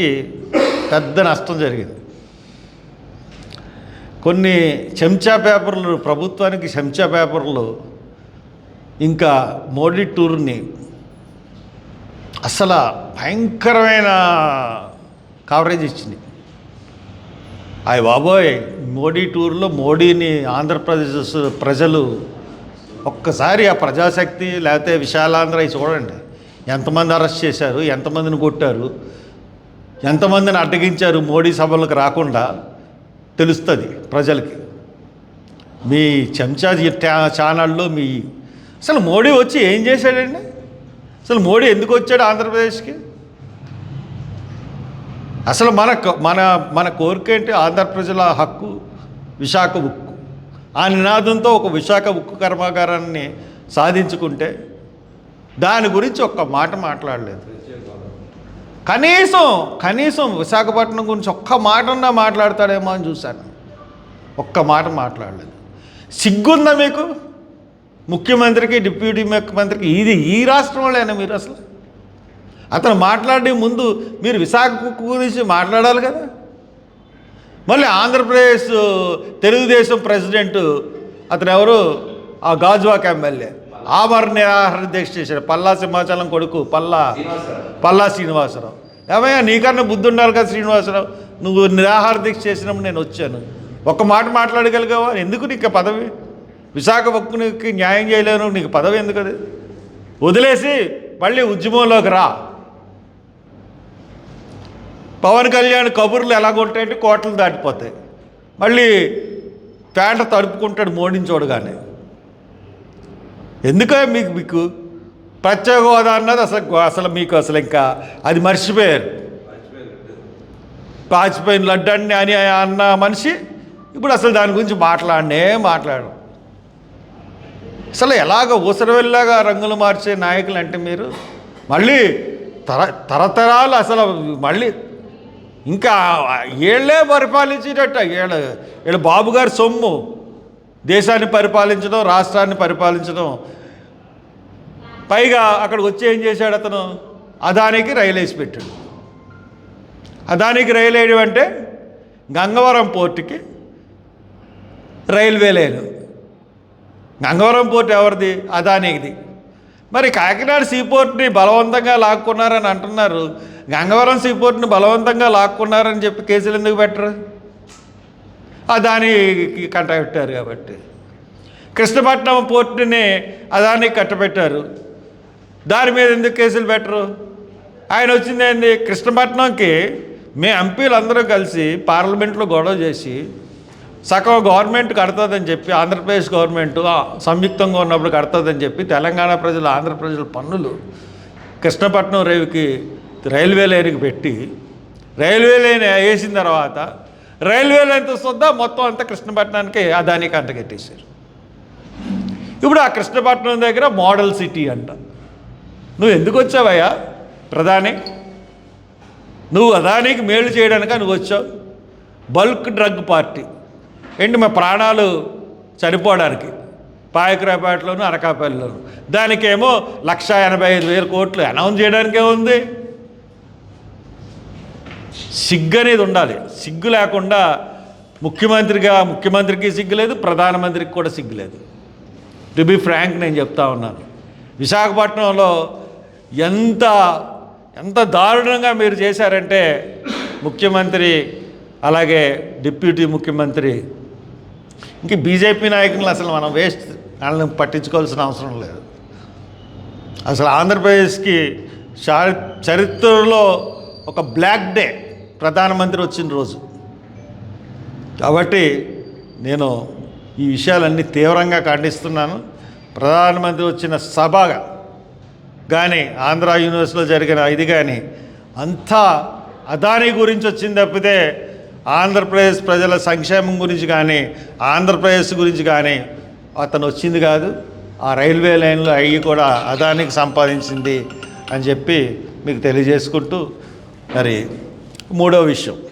ఆంధ్రప్రదేశ్కి పెద్ద నష్టం జరిగింది. కొన్ని చెంచా పేపర్లు ప్రభుత్వానికి చెంచా పేపర్లు ఇంకా మోడీ టూర్ని అసలు భయంకరమైన కవరేజ్ ఇచ్చింది. అయ్య బాబోయ్ మోడీ టూర్లో మోడీని ఆంధ్రప్రదేశ్ ప్రజలు ఒక్కసారి ఆ ప్రజాశక్తి లేకపోతే విశాలాంధ్ర చూడండి. ఎంతమంది అరెస్ట్ చేశారు ఎంతమందిని కొట్టారు ఎంతమందిని అడ్డగించారు మోడీ సభలకు రాకుండా తెలుస్తుంది ప్రజలకి. మీ చెంచా టా- ఛానల్లో మీ అసలు మోడీ వచ్చి ఏం చేశాడండి? అసలు మోడీ ఎందుకు వచ్చాడు ఆంధ్రప్రదేశ్కి? అసలు మన మన మన కోరిక ఏంటి? ఆంధ్ర ప్రజల హక్కు విశాఖ ఉక్కు. ఆ నినాదంతో ఒక విశాఖ ఉక్కు కర్మాగారాన్ని సాధించుకుంటే దాని గురించి ఒక్క మాట మాట్లాడలేదు. కనీసం కనీసం విశాఖపట్నం గురించి ఒక్క మాటన్నా మాట్లాడతాడేమో అని చూశాను. ఒక్క మాట మాట్లాడలేదు. సిగ్గుందా మీకు? ముఖ్యమంత్రికి డిప్యూటీ ముఖ్యమంత్రికి ఇది ఈ రాష్ట్రంలోనే మీరు అసలు? అతను మాట్లాడే ముందు మీరు విశాఖ గురించి మాట్లాడాలి కదా? మళ్ళీ ఆంధ్రప్రదేశ్ తెలుగుదేశం ప్రెసిడెంట్ అతను ఎవరు ఆ గాజువాక్ ఎమ్మెల్యే. ఆమర నిరాహార దీక్ష చేశాడు. పల్లా సింహాచలం కొడుకు పల్లా పల్లా శ్రీనివాసరావు. ఏమయ్యా నీకన్నా బుద్ధి ఉండాలి కదా శ్రీనివాసరావు. నువ్వు నిరాహార దీక్ష చేసినప్పుడు నేను వచ్చాను. ఒక్క మాట మాట్లాడగలిగావా? ఎందుకు నీకు పదవి? విశాఖ భక్తునికి న్యాయం చేయలేను నీకు పదవి ఎందుకు అది? వదిలేసి మళ్ళీ ఉద్యమంలోకి రా. పవన్ కళ్యాణ్ కబుర్లు ఎలా కొట్టాయంటే కోటలు దాటిపోతాయి. మళ్ళీ పేట తడుపుకుంటాడు మోడించోడు కానీ ఎందుక మీకు మీకు ప్రత్యేక హోదా అన్నది అసలు అసలు మీకు అసలు ఇంకా అది మర్చిపోయారు. పాచిపోయిన లడ్డాన్ని అని అన్న మనిషి ఇప్పుడు అసలు దాని గురించి మాట్లాడనే మాట్లాడు. అసలు ఎలాగ ఊసరవెల్లాగా రంగులు మార్చే నాయకులు అంటే మీరు? మళ్ళీ తర తరతరాలు అసలు మళ్ళీ ఇంకా ఏళ్ళే పరిపాలించేటట్టు వీళ్ళ వీళ్ళ బాబు గారి సొమ్ము. దేశాన్ని పరిపాలించడం రాష్ట్రాన్ని పరిపాలించడం. పైగా అక్కడికి వచ్చి ఏం చేశాడు అతను? అదానికి రైలు వేసి పెట్టాడు. అదానికి రైలు వేయడం అంటే గంగవరం పోర్టుకి రైల్వే లైన్. గంగవరం పోర్ట్ ఎవరిది? అదానికిది. మరి కాకినాడ సీపోర్ట్ని బలవంతంగా లాక్కున్నారని అంటున్నారు. గంగవరం సీపోర్ట్ని బలవంతంగా లాక్కున్నారని చెప్పి కేసులు ఎందుకు పెట్టరు? అదానికి కట్టబెట్టారు కాబట్టి. కృష్ణపట్నం పోర్టుని అదానికి కట్టబెట్టారు. దాని మీద ఎందుకు కేసులు పెట్టరు? ఆయన వచ్చిందేంది కృష్ణపట్నంకి మీ ఎంపీలు అందరూ కలిసి పార్లమెంట్లో గొడవ చేసి సగం గవర్నమెంట్ కడుతుందని చెప్పి ఆంధ్రప్రదేశ్ గవర్నమెంట్ సంయుక్తంగా ఉన్నప్పుడు కడుతుందని చెప్పి తెలంగాణ ప్రజలు ఆంధ్ర ప్రజల పన్నులు కృష్ణపట్నం రేవుకి రైల్వే లైన్కి పెట్టి రైల్వే లైన్ వేసిన తర్వాత రైల్వే లైన్తో సుద్దా మొత్తం అంతా కృష్ణపట్నానికి అదానికి అంత కట్టేశారు. ఇప్పుడు ఆ కృష్ణపట్నం దగ్గర మోడల్ సిటీ అంట. నువ్వు ఎందుకు వచ్చావయ్యా? ప్రధాని నువ్వు అదానికి మేలు చేయడానిక నువ్వు వచ్చావు? Bulk drug party. ఏంటి మా ప్రాణాలు చనిపోవడానికి? పాయకరాపేటలోను అనకాపల్లిలోను దానికేమో లక్ష ఎనభై ఐదు వేల కోట్లు అనౌన్స్ చేయడానికే ఉంది. సిగ్గు అనేది ఉండాలి. సిగ్గు లేకుండా ముఖ్యమంత్రిగా ముఖ్యమంత్రికి సిగ్గు లేదు ప్రధానమంత్రికి కూడా సిగ్గు లేదు. టు బి ఫ్రాంక్ నేను చెప్తా ఉన్నాను. విశాఖపట్నంలో ఎంత ఎంత దారుణంగా మీరు చేశారంటే ముఖ్యమంత్రి అలాగే డిప్యూటీ ముఖ్యమంత్రి. ఇంక బీజేపీ నాయకులను అసలు మనం వేస్ట్ వాళ్ళని పట్టించుకోవాల్సిన అవసరం లేదు. అసలు ఆంధ్రప్రదేశ్కి చారి చరిత్రలో ఒక బ్లాక్ డే. ప్రధానమంత్రి వచ్చిన రోజు. కాబట్టి నేను ఈ విషయాలన్నీ తీవ్రంగా ఖండిస్తున్నాను. ప్రధానమంత్రి వచ్చిన సభగా కానీ ఆంధ్ర యూనివర్సిటీలో జరిగిన ఇది కానీ అంతా అదాని గురించి వచ్చింది తప్పితే ఆంధ్రప్రదేశ్ ప్రజల సంక్షేమం గురించి కానీ ఆంధ్రప్రదేశ్ గురించి కానీ అతను వచ్చింది కాదు. ఆ రైల్వే లైన్లు అవి కూడా అదానికి సంపాదించింది అని చెప్పి మీకు తెలియజేసుకుంటూ మరి మూడో విషయం.